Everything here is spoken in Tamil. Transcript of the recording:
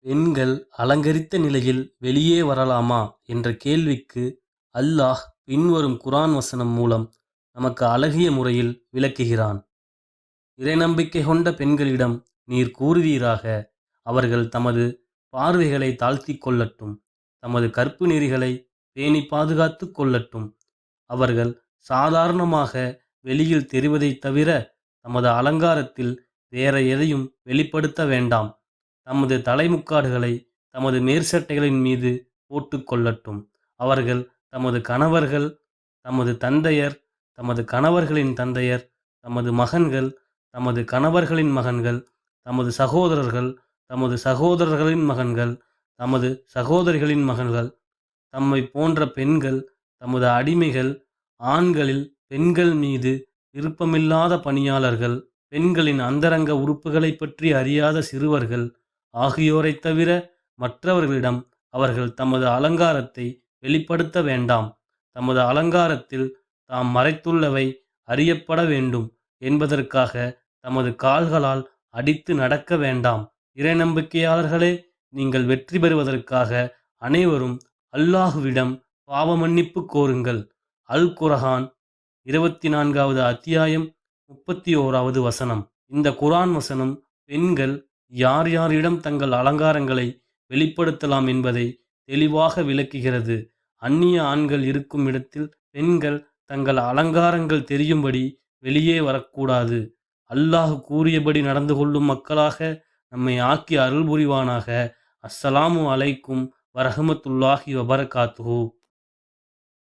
பெண்கள் அலங்கரித்த நிலையில் வெளியே வரலாமா என்ற கேள்விக்கு அல்லாஹ் பின்வரும் குரான் வசனம் மூலம் நமக்கு அழகிய முறையில் விளக்குகிறான். இறைநம்பிக்கை கொண்ட பெண்களிடம் நீர் கூறுவீராக அவர்கள் தமது பார்வைகளை தாழ்த்திக் கொள்ளட்டும் தமது கற்பு நெறிகளை பேணி பாதுகாத்து கொள்ளட்டும். அவர்கள் சாதாரணமாக வெளியில் தெரிவதைத் தவிர தமது அலங்காரத்தில் வேற எதையும் வெளிப்படுத்த வேண்டாம். தமது தலைமுக்காடுகளை தமது மேற்சட்டைகளின் மீது போட்டுக் கொள்ளட்டும் அவர்கள் தமது கணவர்கள் தமது தந்தையர் தமது கணவர்களின் தந்தையர் தமது மகன்கள் தமது கணவர்களின் மகன்கள் தமது சகோதரர்கள் தமது சகோதரர்களின் மகன்கள் தமது சகோதரிகளின் மகன்கள் தம்மை போன்ற பெண்கள் தமது அடிமைகள் ஆண்களில் பெண்கள் மீது விருப்பமில்லாத பணியாளர்கள் பெண்களின் அந்தரங்க உறுப்புகளைப் பற்றி அறியாத சிறுவர்கள் ஆகியோரைத் தவிர மற்றவர்களிடம் அவர்கள் தமது அலங்காரத்தை வெளிப்படுத்த வேண்டாம். தமது அலங்காரத்தில் தாம் மறைத்துள்ளவை அறியப்பட வேண்டும் என்பதற்காக தமது கால்களால் அடித்து நடக்க வேண்டாம். இறைநம்பிக்கையாளர்களே நீங்கள் வெற்றி பெறுவதற்காக அனைவரும் அல்லாஹுவிடம் பாவ மன்னிப்பு கோருங்கள். அல் குரஹான் இருபத்தி நான்காவது அத்தியாயம் முப்பத்தி ஓராவது வசனம். இந்த குரான் வசனம் பெண்கள் யார் யாரிடம் தங்கள் அலங்காரங்களை வெளிப்படுத்தலாம் என்பதை தெளிவாக விளக்குகிறது. அந்நிய ஆண்கள் இருக்கும் இடத்தில் பெண்கள் தங்கள் அலங்காரங்கள் தெரியும்படி வெளியே வரக்கூடாது. அல்லாஹ் கூறியபடி நடந்து கொள்ளும் மக்களாக நம்மை ஆக்கி அருள் புரிவானாக அஸ்ஸலாமு அலைக்கும் வரஹமத்துல்லாஹி வபரகாத்துஹூ.